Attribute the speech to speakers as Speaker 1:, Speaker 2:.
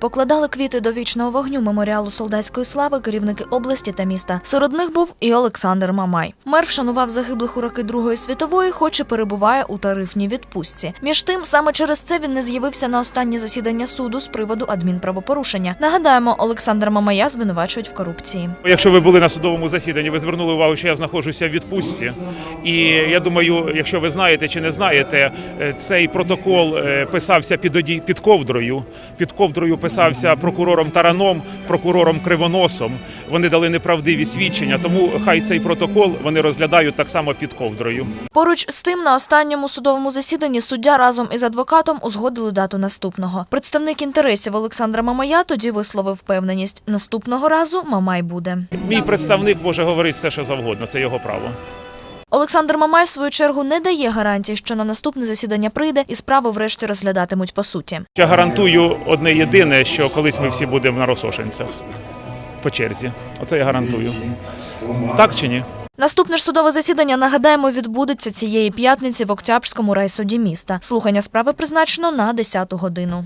Speaker 1: Покладали квіти до вічного вогню меморіалу солдатської слави керівники області та міста. Серед них був і Олександр Мамай. Мер вшанував загиблих у роки Другої світової, хоч і перебуває у тарифній відпустці. Між тим, саме через це він не з'явився на останнє засідання суду з приводу адмінправопорушення. Нагадаємо, Олександра Мамая звинувачують в корупції.
Speaker 2: Якщо ви були на судовому засіданні, ви звернули увагу, що я знаходжуся в відпустці. І я думаю, якщо ви знаєте чи не знаєте, е, цей протокол е, писався під оді- під ковдрою. Під ковдрою писався прокурором Тараном, прокурором Кривоносом. Вони дали неправдиві свідчення, тому хай цей протокол вони розглядають так само під ковдрою.
Speaker 1: Поруч з тим, на останньому судовому засіданні суддя разом із адвокатом узгодили дату наступного. Представник інтересів Олександра Мамая тоді висловив впевненість: наступного разу Мамай буде.
Speaker 2: Мій представник може говорити все, що завгодно. Це його право.
Speaker 1: Олександр Мамай, в свою чергу, не дає гарантій, що на наступне засідання прийде і справу врешті розглядатимуть по суті.
Speaker 2: Я гарантую одне єдине, що колись ми всі будемо на Росошинцях по черзі. Оце я гарантую. Так чи ні?
Speaker 1: Наступне ж судове засідання, нагадаємо, відбудеться цієї п'ятниці в Октябрському райсуді міста. Слухання справи призначено на 10 годину.